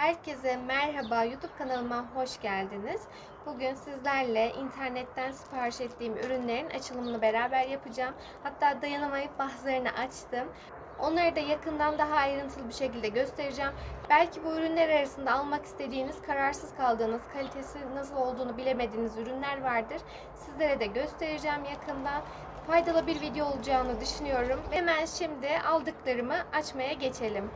Herkese merhaba YouTube kanalıma hoş geldiniz. Bugün sizlerle internetten sipariş ettiğim ürünlerin açılımını beraber yapacağım. Hatta dayanamayıp bazılarını açtım. Onları da yakından daha ayrıntılı bir şekilde göstereceğim. Belki bu ürünler arasında almak istediğiniz, kararsız kaldığınız, kalitesi nasıl olduğunu bilemediğiniz ürünler vardır. Sizlere de göstereceğim yakından. Faydalı bir video olacağını düşünüyorum. Hemen şimdi aldıklarımı açmaya geçelim.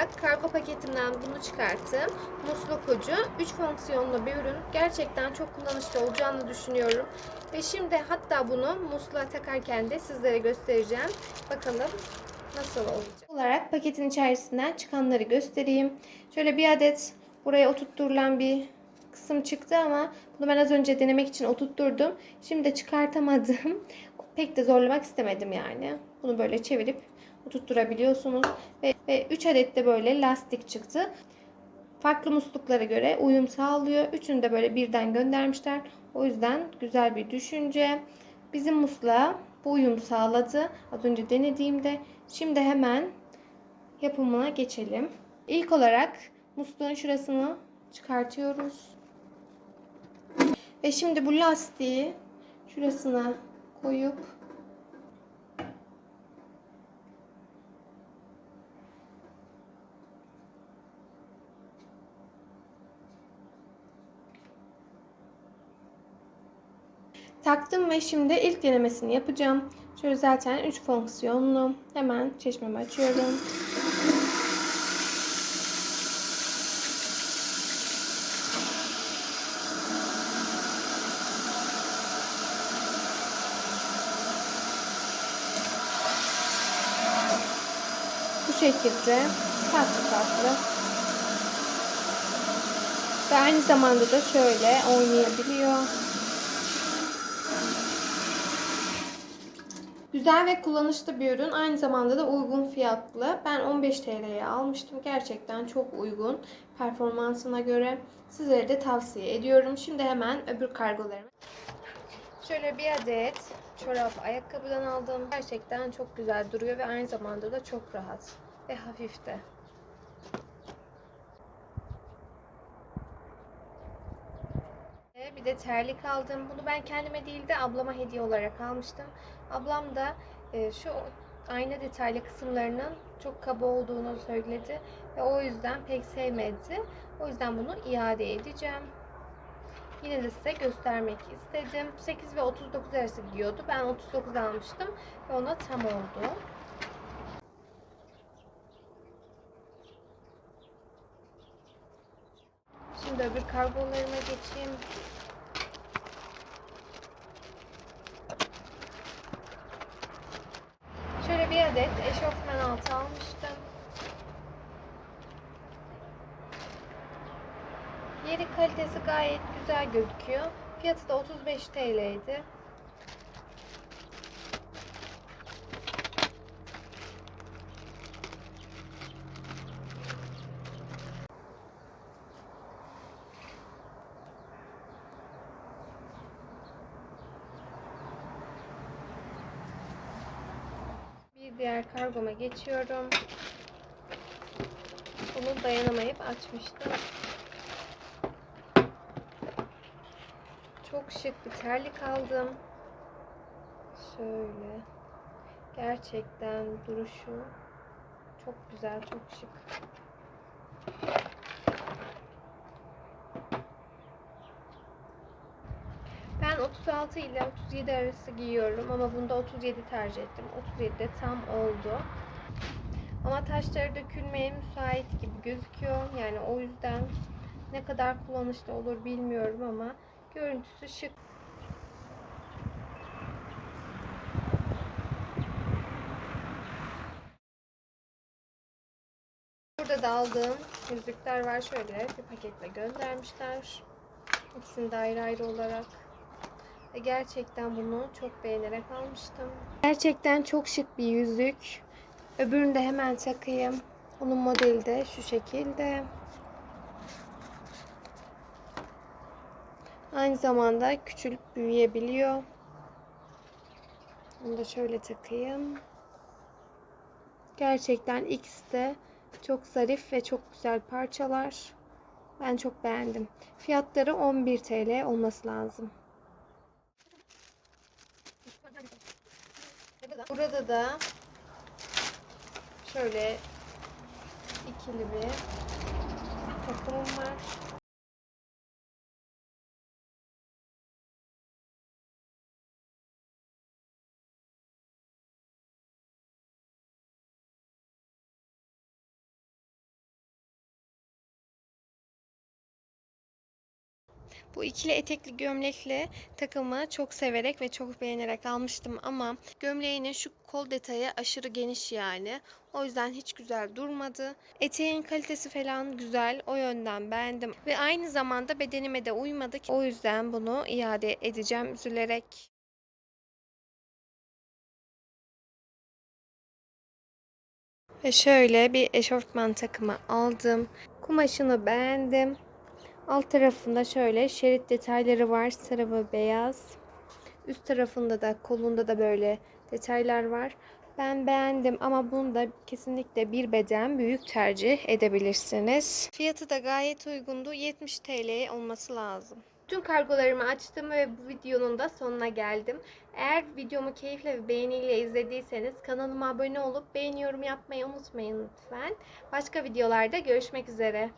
Olarak kargo paketimden bunu çıkarttım. Musluk ucu 3 fonksiyonlu bir ürün. Gerçekten çok kullanışlı olacağını düşünüyorum. Ve şimdi hatta bunu musluğa takarken de sizlere göstereceğim. Bakalım nasıl olacak. olarak paketin içerisinden çıkanları göstereyim. Şöyle bir adet buraya oturtturulan bir kısım çıktı ama bunu ben az önce denemek için oturtturdum. Şimdi de çıkartamadım. Pek de zorlamak istemedim yani. Bunu böyle çevirip oturtturabiliyorsunuz. Ve, ve 3 adet de böyle lastik çıktı. Farklı musluklara göre uyum sağlıyor. Üçünü de böyle birden göndermişler. O yüzden güzel bir düşünce. Bizim musluğa bu uyum sağladı. Az önce denediğimde. Şimdi hemen yapımına geçelim. İlk olarak musluğun şurasını çıkartıyoruz. Ve şimdi bu lastiği şurasına koyup Taktım ve şimdi ilk denemesini yapacağım. Şöyle zaten 3 fonksiyonlu. Hemen çeşmemi açıyorum. Bu şekilde tatlı tatlı. Ve aynı zamanda da şöyle oynayabiliyor. Güzel ve kullanışlı bir ürün. Aynı zamanda da uygun fiyatlı. Ben 15 TL'ye almıştım. Gerçekten çok uygun performansına göre. Sizlere de tavsiye ediyorum. Şimdi hemen öbür kargolarımı. Şöyle bir adet çorap ayakkabıdan aldım. Gerçekten çok güzel duruyor ve aynı zamanda da çok rahat ve hafif de. Bir de terlik aldım. Bunu ben kendime değil de ablama hediye olarak almıştım. Ablam da e, şu ayna detaylı kısımlarının çok kaba olduğunu söyledi ve o yüzden pek sevmedi. O yüzden bunu iade edeceğim. Yine de size göstermek istedim. 8 ve 39 arası giyiyordu. Ben 39 almıştım ve ona tam oldu. Şimdi öbür kargolarıma geçeyim. Şöyle bir adet eşofman altı almıştım. Yeri kalitesi gayet güzel gözüküyor. Fiyatı da 35 TL'ydi. Bir diğer kargoma geçiyorum. Bunu dayanamayıp açmıştım. Çok şık bir terlik aldım. Şöyle. Gerçekten duruşu çok güzel, çok şık. 36 ile 37 arası giyiyorum ama bunda 37 tercih ettim. 37 de tam oldu. Ama taşları dökülmeye müsait gibi gözüküyor. Yani o yüzden ne kadar kullanışlı olur bilmiyorum ama görüntüsü şık. Burada da aldığım yüzükler var. Şöyle bir paketle göndermişler. İkisini de ayrı ayrı olarak. Ve gerçekten bunu çok beğenerek almıştım. Gerçekten çok şık bir yüzük. Öbürünü de hemen takayım. Onun modeli de şu şekilde. Aynı zamanda küçülüp büyüyebiliyor. Bunu da şöyle takayım. Gerçekten ikisi de çok zarif ve çok güzel parçalar. Ben çok beğendim. Fiyatları 11 TL olması lazım. Burada da şöyle ikili bir takımım var. Bu ikili etekli gömlekli takımı çok severek ve çok beğenerek almıştım ama gömleğinin şu kol detayı aşırı geniş yani. O yüzden hiç güzel durmadı. Eteğin kalitesi falan güzel. O yönden beğendim. Ve aynı zamanda bedenime de uymadı. O yüzden bunu iade edeceğim üzülerek. Ve şöyle bir eşofman takımı aldım. Kumaşını beğendim. Alt tarafında şöyle şerit detayları var. Sarı ve beyaz. Üst tarafında da kolunda da böyle detaylar var. Ben beğendim ama bunu da kesinlikle bir beden büyük tercih edebilirsiniz. Fiyatı da gayet uygundu. 70 TL olması lazım. Tüm kargolarımı açtım ve bu videonun da sonuna geldim. Eğer videomu keyifle ve beğeniyle izlediyseniz kanalıma abone olup beğeni yorum yapmayı unutmayın lütfen. Başka videolarda görüşmek üzere.